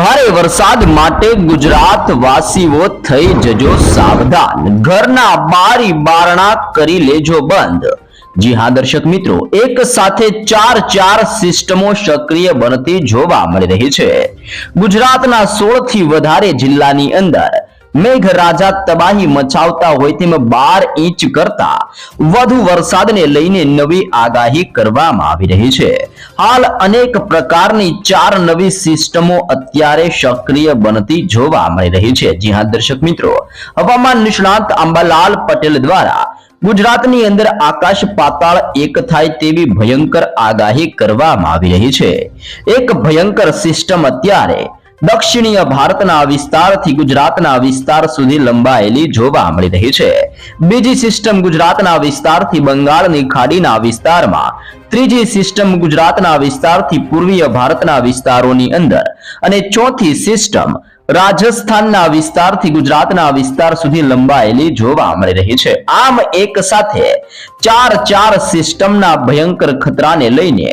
ભારે વરસાદ માટે ગુજરાત વાસીઓ થઈ જજો સાવધાન. ઘરના બારી બારણા કરી લેજો બંધ. જી હા, દર્શક મિત્રો, એક સાથે ચાર ચાર સિસ્ટમો સક્રિય બનતી જોવા મળી રહી છે. ગુજરાતના સોળથી વધારે જિલ્લાની અંદર મેઘરાજા તબાહી મચાવતા હોય તેમ બાર ઇંચ કરતા વધુ વરસાદને લઈને નવી આગાહી કરવામાં આવી રહી છે. હાલ અનેક પ્રકારની ચાર નવી સિસ્ટમો અત્યારે સક્રિય બનતી જોવા મળી રહી છે. જી હા, દર્શક મિત્રો, હવામાન નિષ્ણાંત અંબાલાલ પટેલ દ્વારા ગુજરાતની અંદર આકાશ પાતાળ એક થાય તેવી ભયંકર આગાહી કરવામાં આવી રહી છે. એક ભયંકર સિસ્ટમ અત્યારે દક્ષિણીય ભારતના વિસ્તારથી ગુજરાતના વિસ્તાર સુધી લંબાયેલી જોવા મળી રહી છે. બીજી સિસ્ટમ ગુજરાતના વિસ્તારથી બંગાળની ખાડીના વિસ્તારમાં, ત્રીજી સિસ્ટમ ગુજરાતના વિસ્તારથી પૂર્વીય ભારતના વિસ્તારોની અંદર અને ચોથી સિસ્ટમ રાજસ્થાનના વિસ્તારથી ગુજરાતના વિસ્તાર સુધી લંબાયેલી જોવા મળી રહી છે. આમ એક સાથે ચાર ચાર સિસ્ટમના ભયંકર ખતરાને લઈને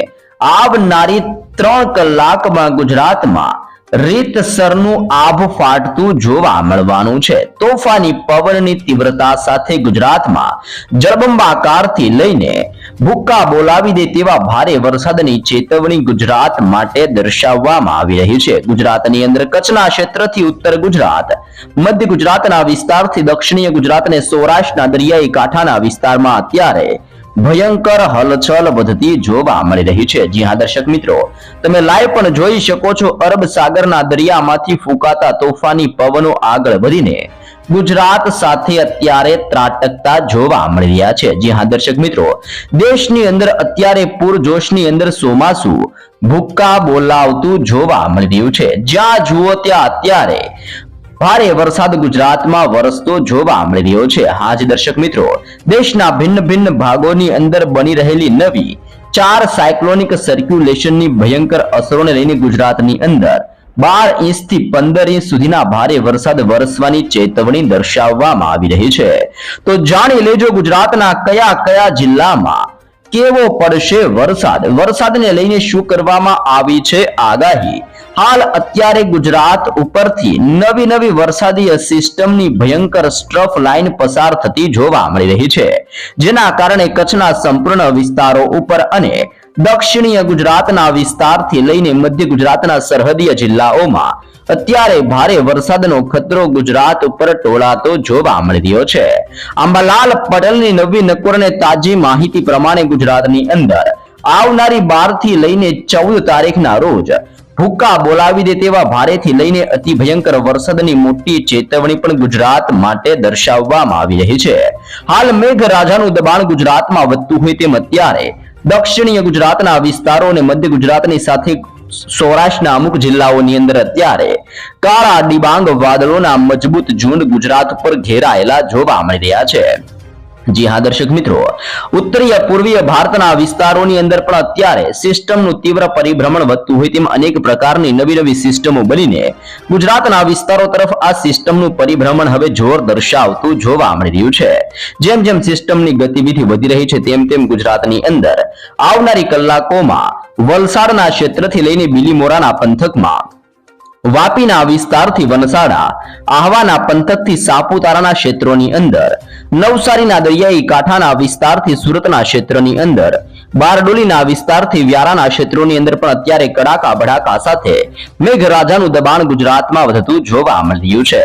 આવનારી ત્રણ કલાકમાં ગુજરાતમાં રીતસરનું આભ ફાટતું જોવા મળવાનું છે. તોફાની પવનની તીવ્રતા સાથે ગુજરાતમાં જળબંબાકારથી લઈને ભૂક્કા બોલાવી દે તેવા ભારે વરસાદની ચેતવણી ગુજરાત માટે દર્શાવવામાં આવી રહી છે. ગુજરાતની અંદર કચ્છના ક્ષેત્રથી ઉત્તર ગુજરાત, મધ્ય ગુજરાતના વિસ્તારથી દક્ષિણીય ગુજરાત અને સૌરાષ્ટ્રના દરિયાઈ કાંઠાના વિસ્તારમાં અત્યારે ભયંકર હલચલ વધતી જોવા મળી રહી છે. જી હા, દર્શક મિત્રો, તમે લાઈવ પણ જોઈ શકો છો. અરબ સાગરના દરિયામાંથી ફૂંકાતા તોફાની પવનો આગળ વધીને ગુજરાત સાથે અત્યારે ત્રાટકતા જોવા મળી રહ્યા છે. જી હા, દર્શક મિત્રો, દેશની અંદર અત્યારે પૂરજોશની અંદર ચોમાસુ ભૂક્કા બોલાવતું જોવા મળી રહ્યું છે. જ્યાં જુઓ ત્યાં અત્યારે ભારે વરસાદ ગુજરાતમાં વરસતો જોવા મળી રહ્યો છે. હાજ દર્શક મિત્રો, દેશના ભિન્ન ભિન્ન ભાગોની અંદર બની રહેલી નવી ચાર સાયક્લોનિક સર્ક્યુલેશનની ભયંકર અસરોને લઈને ગુજરાતની અંદર બાર ઇંચથી પંદર ઇંચ સુધીના ભારે વરસાદ વરસવાની ચેતવણી દર્શાવવામાં આવી રહી છે. તો જાણી લેજો ગુજરાતના કયા કયા જિલ્લામાં કેવો પડશે વરસાદ? વરસાદને લઈને શું કરવામાં આવી છે આગાહી? હાલ અત્યારે ગુજરાત ઉપરથી નવી નવી વરસાદી સિસ્ટમની ભયંકર સ્ટ્રફ લાઇન પસાર થતી જોવા મળી રહી છે. જેના કારણે કચ્છના સંપૂર્ણ વિસ્તારો ઉપર અને દક્ષિણીય ગુજરાતના વિસ્તારથી લઈને મધ્ય ગુજરાતના સરહદીય જિલ્લાઓમાં અત્યારે ભારે વરસાદનો ખતરો ગુજરાત ઉપર ટોળાતો જોવા મળી રહ્યો છે. આંબાલાલ પટેલની નવી નકોરને તાજી માહિતી પ્રમાણે ગુજરાતની અંદર આવનારી બારથી લઈને ચૌદ તારીખના રોજ ભૂક્કા બોલાવી દે તેવા ભારેથી લઈને અતિ ભયંકર વરસાદની મોટી ચેતવણી પણ ગુજરાત માટે દર્શાવવામાં આવી રહી છે. હાલ મેઘરાજાનું દબાણ ગુજરાતમાં વધતું હોય તેમ અત્યારે દક્ષિણીય ગુજરાતના વિસ્તારો અને મધ્ય ગુજરાતની સાથે સૌરાષ્ટ્રના અમુક જિલ્લાઓની અંદર અત્યારે કાળા ડિબાંગ વાદળોના મજબૂત ઝુંડ ગુજરાત પર ઘેરાયેલા જોવા મળી રહ્યા છે. જી હા, દર્શક મિત્રો, ઉત્તરીય પૂર્વીય ભારતના વિસ્તારોની અંદર પણ અત્યારે સિસ્ટમનું તીવ્ર પરિભ્રમણ વધતું હોય તેમ અનેક પ્રકારની નવી નવી સિસ્ટમો બનીને ગુજરાતના વિસ્તારો તરફ આ સિસ્ટમનું પરિભ્રમણ હવે જોર દર્શાવતું જોવા મળી રહ્યું છે. જેમ જેમ સિસ્ટમની ગતિવિધિ વધી રહી છે, તેમ તેમ ગુજરાતની અંદર આવનારી કલાકોમાં વલસાડના ક્ષેત્રથી લઈને બિલીમોરાના પંથકમાં વાપીના વિસ્તારથી વનસાડા, આહવાના પંથકથી સાપુતારાના ક્ષેત્રોની અંદર, નવસારીના દરિયાઈ કાંઠાના વિસ્તારથી સુરતના ક્ષેત્રની અંદર બારડોલીના વિસ્તારથી વ્યારાના ક્ષેત્રોની અંદર પણ અત્યારે કડાકા ભડાકા સાથે મેઘરાજાનું દબાણ ગુજરાતમાં વધતું જોવા મળ્યું છે.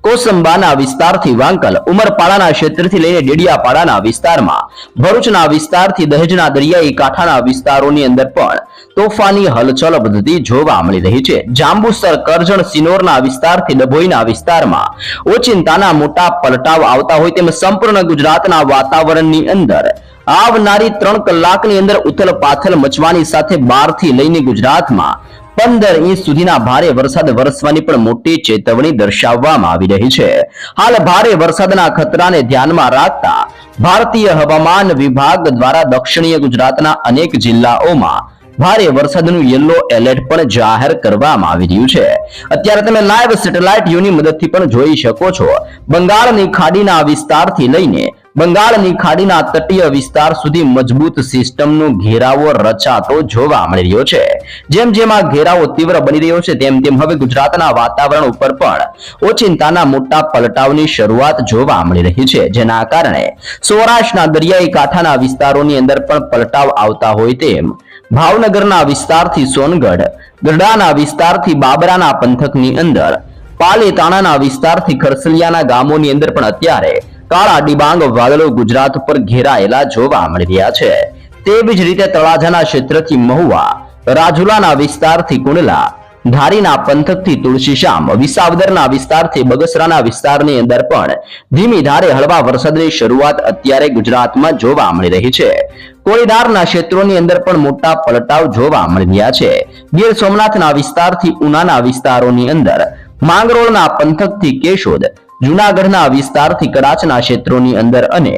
કોસંબાના વિસ્તારથી વાંકલ ઉમરપાડાના ક્ષેત્રથી લઈને ડેડિયાપાડાના વિસ્તારમાં, ભરૂચના વિસ્તારથી દહેજના દરિયાઈ કાંઠાના વિસ્તારોની અંદર પણ તોફાની હલચલ વધતી જોવા મળી રહી છે. જાંબુસર, કરજણ, સિનોરના વિસ્તારથી ડભોઈના વિસ્તારમાં ઓચિંતાના મોટા પલટાવ આવતા હોય તેમ સંપૂર્ણ ગુજરાતના વાતાવરણની અંદર આવનારી ત્રણ કલાકની અંદર ઉથલ પાથલ મચવાની સાથે બારથી લઈને ગુજરાતમાં પંદર ઇંચ સુધીના ભારે વરસાદ વરસવાની પણ મોટી ચેતવણી દર્શાવવામાં આવી રહી છે. હાલ ભારે વરસાદના ખતરાને ધ્યાનમાં રાખતા ભારતીય હવામાન વિભાગ દ્વારા દક્ષિણીય ગુજરાતના અનેક જિલ્લાઓમાં ભારે વરસાદનું યલો એલર્ટ પણ જાહેર કરવામાં આવી રહ્યું છે. અત્યારે તમે લાઈવ સેટેલાઇટ યુની મદદથી પણ જોઈ શકો છો. બંગાળની ખાડીના વિસ્તારથી લઈને બંગાળની ખાડીના તટીય વિસ્તાર સુધી મજબૂત સિસ્ટમનો ઘેરાવો રચાતો જોવા મળી રહ્યો છે. જેમ જેમ આ ઘેરાવો તીવ્ર બની રહ્યો છે, તેમ તેમ હવે ગુજરાતના વાતાવરણ ઉપર પણ ઓચિંતાના મોટા પલટાવની શરૂઆત જોવા મળી રહી છે. જેના કારણે સૌરાષ્ટ્રના દરિયાઈ કાંઠાના વિસ્તારોની અંદર પણ પલટાવ આવતા હોય તેમ ભાવનગરના વિસ્તારથી સોનગઢ ગઢડાના વિસ્તારથી બાબરાના પંથકની અંદર, પાલેતાણાના વિસ્તારથી ખરસલિયાના ગામોની અંદર પણ અત્યારે કાળા ડિબાંગ વાદળો ગુજરાત ઉપર ઘેરાયેલા જોવા મળી રહ્યા છે. તેવી જ રીતે તળાજાના ક્ષેત્રથી મહુવા, રાજુલાના વિસ્તારથી કુંડલા ધારીના પંથકથી તુલસીશ્યામ વિસાવદરના વિસ્તારથી બગસરાના વિસ્તારની અંદર પણ ધીમી ધારે હળવા વરસાદની શરૂઆત અત્યારે ગુજરાતમાં જોવા મળી રહી છે. કોળીનારના ક્ષેત્રોની અંદર પણ મોટા પલટાવ જોવા મળી રહ્યા છે. ગીર સોમનાથના વિસ્તારથી ઉનાના વિસ્તારોની અંદર માંગરોળના પંથકથી કેશોદ, જુનાગઢના વિસ્તારથી કડાચના ક્ષેત્રોની અંદર અને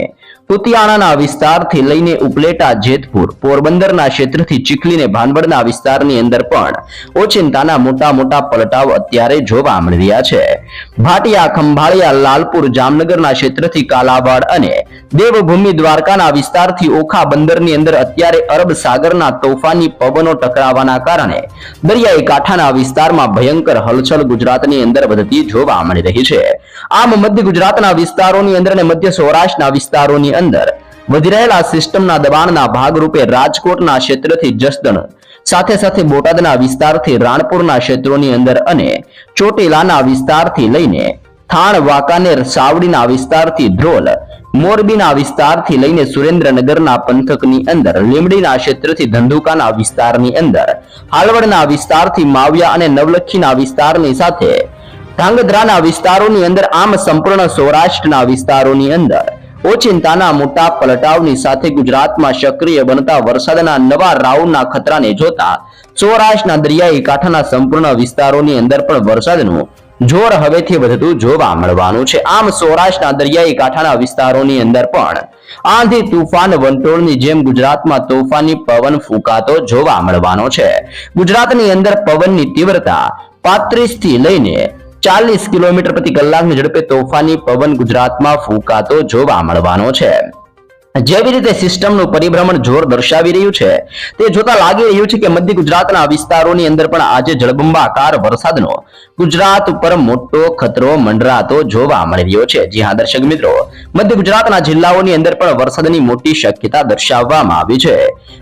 કુતિયાણાના વિસ્તારથી લઈને ઉપલેટા, જેતપુર, પોરબંદરના ક્ષેત્રથી ચીખલીને ભાનવડના વિસ્તારની અંદર પણ ઓચિંતાના મોટા મોટા પલટાવ અત્યારે જોવા મળી છે. ભાટિયા, ખંભાળિયા, લાલપુર, જામનગરના ક્ષેત્રથી કાલાવાડ અને દેવભૂમિ દ્વારકાના વિસ્તારથી ઓખા બંદરની અંદર અત્યારે અરબ સાગરના તોફાની પવનો ટકરાવાના કારણે દરિયાઈ કાંઠાના વિસ્તારમાં ભયંકર હલચલ ગુજરાતની અંદર વધતી જોવા મળી રહી છે. આમ મધ્ય ગુજરાતના વિસ્તારોની અંદર અને મધ્ય સૌરાષ્ટ્રના વિસ્તારોની અંદર વધી રહેલા સિસ્ટમના દબાણના ભાગરૂપે રાજકોટના ક્ષેત્રથી જસદણ, સાથે સાથે બોટાદના વિસ્તારથી રાણપુરના ક્ષેત્રોની અંદર અને ચોટીલાના વિસ્તારથી લઈને થાણ, વાંકાનેર, સાવડીના વિસ્તારથી ધ્રોલ, મોરબીના વિસ્તારથી લઈને સુરેન્દ્રનગરના પંથકની અંદર લીમડીના ક્ષેત્રથી ધંધુકાના વિસ્તારની અંદર, હાલવડના વિસ્તારથી માવિયા અને નવલખીના વિસ્તારની સાથે, ધાંગધ્રાના વિસ્તારોની અંદર આમ સંપૂર્ણ સૌરાષ્ટ્રના વિસ્તારોની અંદર ઓચિંતાના મોટા પલટાવની સાથે ગુજરાતમાં સક્રિય બનતા વરસાદના નવા રાઉન્ડના ખતરાને જોતા સૌરાષ્ટ્રના દરિયાઈ કાંઠાના સંપૂર્ણ વિસ્તારોની અંદર પણ વરસાદનું જોર હવેથી વધતું જોવા મળવાનું છે. આમ સૌરાષ્ટ્રના દરિયાઈ કાંઠાના વિસ્તારોની અંદર પણ આંધી તુફાન વંટોળની જેમ ગુજરાતમાં તોફાની પવન ફૂંકાતો જોવા મળવાનો છે. ગુજરાતની અંદર પવનની તીવ્રતા પાંત્રીસથી લઈને ચાલીસ કિલોમીટર પ્રતિ કલાકની ઝડપે તોફાની પવન ગુજરાતમાં ફૂંકાતો જોવા મળવાનો છે. જેવી રીતે સિસ્ટમનું પરિભ્રમણ જોર દર્શાવી રહ્યું છે, તે જોતા લાગી રહ્યું છે કે મધ્ય ગુજરાતના વિસ્તારોની અંદર પણ આજે જળબંબાકાર વરસાદનો ગુજરાત ઉપર મોટો ખતરો મંડરાતો જોવા મળી રહ્યો છે. જી હા, દર્શક મિત્રો, મધ્ય ગુજરાતના જિલ્લાઓની અંદર પણ વરસાદની મોટી શક્યતા દર્શાવવામાં આવી છે.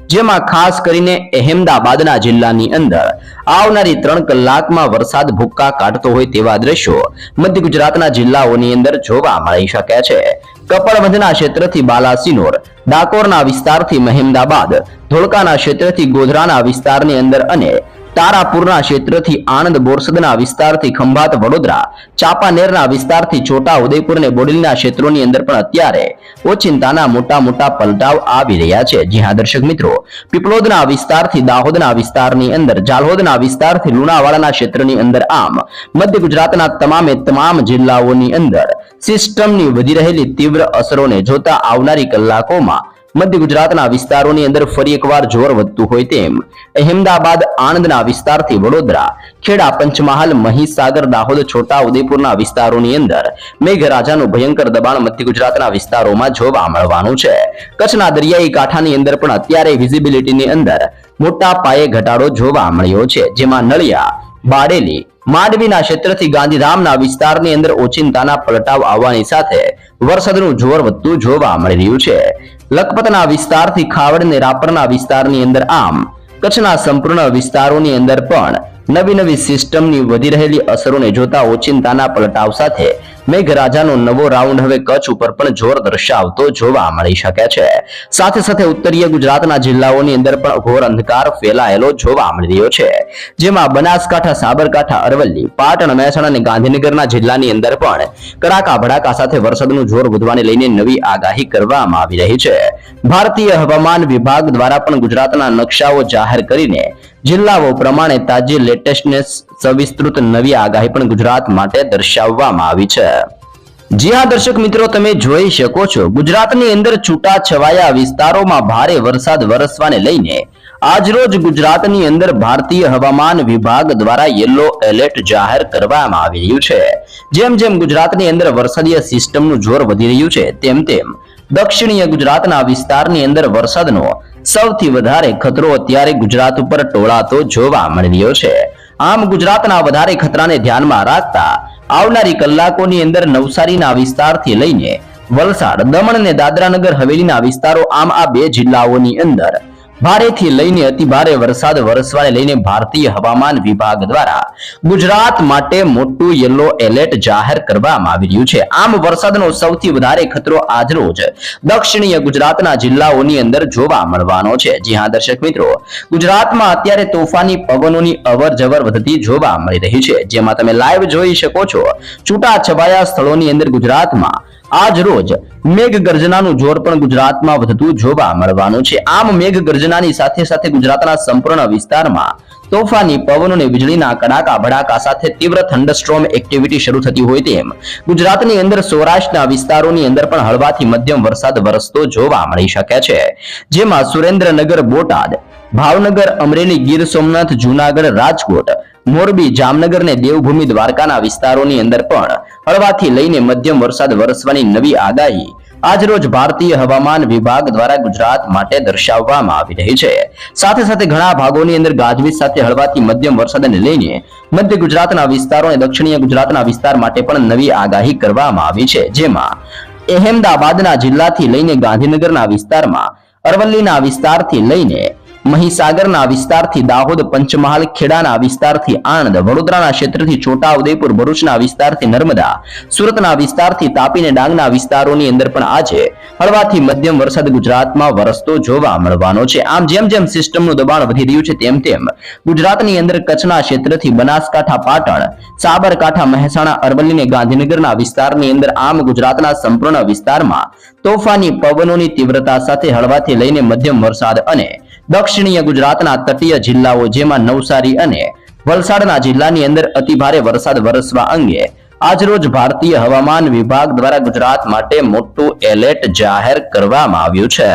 જેમાં ખાસ કરીને અહેમદાબાદના જિલ્લાની અંદર આવનારી ત્રણ કલાકમાં વરસાદ ભૂક્કા કાઢતો હોય તેવા દ્રશ્યો મધ્ય ગુજરાતના જિલ્લાઓની અંદર જોવા મળી શકે છે. કપડવંજના ક્ષેત્રથી બાલાસિનોર ડાકોરના વિસ્તારથી મહેમદાબાદ ધોળકાના ક્ષેત્રથી ગોધરાના વિસ્તારની અંદર અને તારાપુરના ક્ષેત્રથી આણંદ બોરસદના વિસ્તારથી ખંભાત વડોદરા, ચાપાનેરના વિસ્તારથી છોટા ઉદયપુર અને બોડેલીના ક્ષેત્રોની અંદર પણ અત્યારે ઓચિંતાના મોટા મોટા પલટાવ આવી રહ્યા છે. જી દર્શક મિત્રો પીપલોદના વિસ્તારથી દાહોદના વિસ્તારની અંદર જાલોદના વિસ્તારથી લુણાવાડાના ક્ષેત્રની અંદર આમ, મધ્ય ગુજરાતના તમામે તમામ જિલ્લાઓની અંદર સિસ્ટમની વધી રહેલી તીવ્ર અસરોને જોતા આવનારી કલાકોમાં મધ્ય ગુજરાતના વિસ્તારોની અંદર ફરી એકવાર જોર વધતું હોય તેમ અહેમદાબાદ, આણંદના વિસ્તારથી વડોદરા, ખેડા, પંચમહાલ, મહીસાગર, દાહોદ, છોટા ઉદેપુરના વિસ્તારોની અંદર મેઘરાજાનું ભયંકર દબાણ મધ્ય ગુજરાતના વિસ્તારોમાં જોવા મળવાનું છે. કચ્છના દરિયાઈ કાંઠાની અંદર પણ અત્યારે વિઝિબિલિટીની અંદર મોટા પાયે ઘટાડો જોવા મળ્યો છે. જેમાં નળિયા, બાડેલી, માંડવીના ક્ષેત્રથી ગાંધીધામના વિસ્તારની અંદર ઓચિંતાના પલટાવ આવવાની સાથે વરસાદનું જોર વધતું જોવા મળી રહ્યું છે. લખપતના વિસ્તારથી ખાવડ અને રાપરના વિસ્તારની અંદર આમ કચ્છના સંપૂર્ણ વિસ્તારોની અંદર પણ નવી નવી સિસ્ટમની વધી રહેલી અસરોને જોતા ઓચિંતાના પલટાવ સાથે મેઘરાજાનો નવો રાઉન્ડ હવે કચ્છ ઉપર પણ જોર દર્શાવતો જોવા મળી શકે છે. સાથે સાથે ઉત્તરીય ગુજરાતના જિલ્લાઓની અંદર પણ ઘોર અંધકાર ફેલાયેલો જોવા મળી રહ્યો છે. જેમાં બનાસકાંઠા, સાબરકાંઠા, અરવલ્લી, પાટણ, મહેસાણા અને ગાંધીનગરના જિલ્લાની અંદર પણ કડાકા ભડાકા સાથે વરસાદનું જોર વધવાને લઈને નવી આગાહી કરવામાં આવી રહી છે. ભારતીય હવામાન વિભાગ દ્વારા પણ ગુજરાતના નકશાઓ જાહેર કરીને જિલ્લાઓ પ્રમાણે તાજી લેટેસ્ટને સવિસ્તૃત નવી આગાહી પણ ગુજરાત માટે દર્શાવવામાં આવી છે. જી હા, દર્શક મિત્રો, તમે જોઈ શકો છો, ગુજરાતની અંદર છૂટા છવાયા વિસ્તારોમાં ભારે વરસાદ વરસવાને લઈને આજરોજ ગુજરાતની અંદર ભારતીય હવામાન વિભાગ દ્વારા યલો એલર્ટ જાહેર કરવામાં આવી રહ્યું છે. જેમ જેમ ગુજરાતની અંદર વરસાદીય સિસ્ટમનું જોર વધી રહ્યું છે, તેમ તેમ દક્ષિણીય ગુજરાતના વિસ્તારની અંદર વરસાદનો સૌથી વધારે ખતરો અત્યારે ગુજરાત ઉપર ટોળાતો જોવા મળી છે. આમ ગુજરાતના વધારે ખતરાને ધ્યાનમાં રાખતા આવનારી કલાકોની અંદર નવસારીના વિસ્તારથી લઈને વલસાડ, દમણ અને દાદરાનગર હવેલીના વિસ્તારો આમ આ બે જિલ્લાઓની અંદર ભારેથી લઈને અતિ ભારે વરસાદ વરસવાને લઈને ભારતીય હવામાન વિભાગ દ્વારા ગુજરાત માટે મોટું યલો એલર્ટ જાહેર કરવામાં આવી રહ્યું છે. આમ વરસાદનો સૌથી વધારે ખતરો આજરોજ દક્ષિણીય ગુજરાતના જિલ્લાઓની અંદર જોવા મળવાનો છે. જી હા, દર્શક મિત્રો, ગુજરાતમાં અત્યારે તોફાની પવનોની અવર જવર વધતી જોવા મળી રહી છે. જેમાં તમે લાઈવ જોઈ શકો છો. છૂટા છવાયા સ્થળોની અંદર ગુજરાતમાં આજ રોજ મેઘ ગર્જનાનું જોર પણ ગુજરાતમાં વધતું જોવા મળવાનું છે. આમ મેઘ ગર્જનાની સાથે સાથે ગુજરાતના સંપૂર્ણ વિસ્તારમાં તોફાની પવન અને વીજળીના કડાકા, ભડાકા સાથે તીવ્ર થંડરસ્ટ્રોમ એક્ટિવિટી શરૂ થતી હોય તેમ ગુજરાતની અંદર સૌરાષ્ટ્રના વિસ્તારોની અંદર પણ હળવાથી મધ્યમ વરસાદ વરસતો જોવા મળી શકે છે. જેમાં સુરેન્દ્રનગર બોટાદ, ભાવનગર અમરેલી ગીર સોમનાથ જુનાગઢ રાજકોટ મોરબી, જામનગર ને દેવભૂમિ દ્વારકાના વિસ્તારોની અંદર પણ હળવાથી લઈને મધ્યમ વરસાદ વરસવાની નવી આગાહી આજરોજ ભારતીય હવામાન વિભાગ દ્વારા ગુજરાત માટે દર્શાવવામાં આવી રહી છે. સાથે સાથે ઘણા ભાગોની અંદર ગાજવીજ સાથે હળવાથી મધ્યમ વરસાદને લઈને મધ્ય ગુજરાતના વિસ્તારો અને દક્ષિણીય ગુજરાતના વિસ્તાર માટે પણ નવી આગાહી કરવામાં આવી છે. જેમાં અહેમદાબાદના જિલ્લાથી લઈને ગાંધીનગરના વિસ્તારમાં અરવલ્લીના વિસ્તારથી લઈને મહીસાગરના વિસ્તારથી દાહોદ, પંચમહાલ, ખેડાના વિસ્તારથી આણંદ, વડોદરાના ક્ષેત્રથી છોટાઉદેપુર ભરૂચના વિસ્તારથી નર્મદા, સુરતના વિસ્તારથી તાપીને ડાંગના વિસ્તારોની અંદર પણ આજે હળવાથી મધ્યમ વરસાદ ગુજરાતમાં વરસતો જોવા મળવાનો છે. આમ જેમ જેમ સિસ્ટમનું દબાણ વધી રહ્યું છે, તેમ તેમ ગુજરાતની અંદર કચ્છના ક્ષેત્રથી બનાસકાંઠા, પાટણ, સાબરકાંઠા, મહેસાણા અરવલ્લી અને ગાંધીનગરના વિસ્તારની અંદર આમ ગુજરાતના સંપૂર્ણ વિસ્તારમાં તોફાની પવનોની તીવ્રતા સાથે હળવાથી લઈને મધ્યમ વરસાદ અને દક્ષિણીય ગુજરાતના તટીય જિલ્લાઓ જેમાં નવસારી અને વલસાડના જિલ્લાની અંદર અતિભારે વરસાદ વરસવા અંગે આજરોજ ભારતીય હવામાન વિભાગ દ્વારા ગુજરાત માટે મોટું એલર્ટ જાહેર કરવામાં આવ્યું છે.